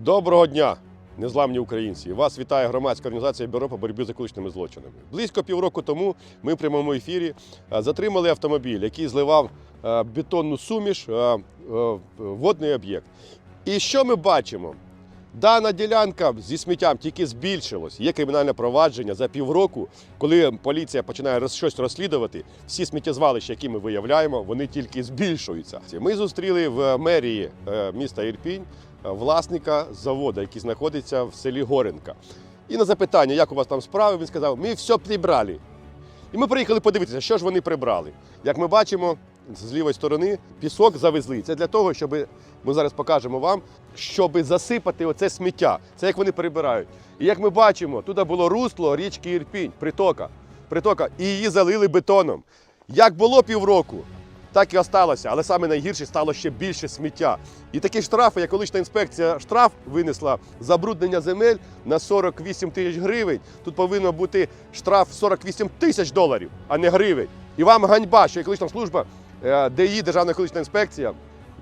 Доброго дня, незламні українці! Вас вітає громадська організація Бюро по боротьбі з екологічними злочинами. Близько півроку тому ми в прямому ефірі е, затримали автомобіль, який зливав е, бетонну суміш е, водний об'єкт. І що ми бачимо? Дана ділянка зі сміттям тільки збільшилась. Є кримінальне провадження за півроку, коли поліція починає щось розслідувати. Всі сміттєзвалища, які ми виявляємо, вони тільки збільшуються. Ми зустріли в мерії міста Ірпінь власника заводу, який знаходиться в селі Горенка. І на запитання, як у вас там справи, він сказав: ми все прибрали. І ми приїхали подивитися, що ж вони прибрали. Як ми бачимо, з лівої сторони пісок завезли. Це для того, щоб ми зараз покажемо вам, щоб засипати оце сміття. Це як вони прибирають. І як ми бачимо, тут було русло річки Ірпінь, притока, притока, і її залили бетоном. Як було півроку, так і осталося, але саме найгірше стало ще більше сміття. І такі штрафи, як колишня інспекція штраф винесла забруднення земель на 48 тисяч гривень. Тут повинно бути штраф 48 тисяч доларів, а не гривень. І вам ганьба, що екологічна служба, е, ДІ, Державна екологічна інспекція,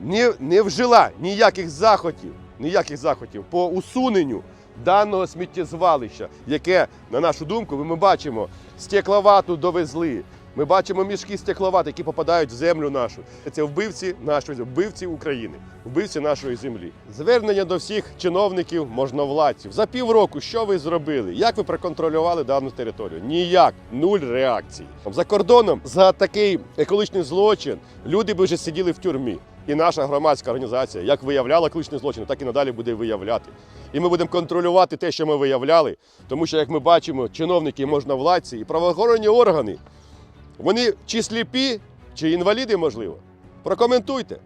не, не вжила ніяких заходів, ніяких заходів по усуненню даного сміттєзвалища, яке, на нашу думку, ми бачимо, стекловату довезли. Ми бачимо мішки стекловат, які попадають в землю нашу. Це вбивці нашої вбивці України, вбивці нашої землі. Звернення до всіх чиновників, можновладців. За півроку що ви зробили? Як ви проконтролювали дану територію? Ніяк, нуль реакції. За кордоном за такий екологічний злочин люди б вже сиділи в тюрмі. І наша громадська організація, як виявляла екологічні злочини, так і надалі буде виявляти. І ми будемо контролювати те, що ми виявляли, тому що, як ми бачимо, чиновники, можновладці і правоохоронні органи вони чи сліпі, чи інваліди, можливо. Прокоментуйте.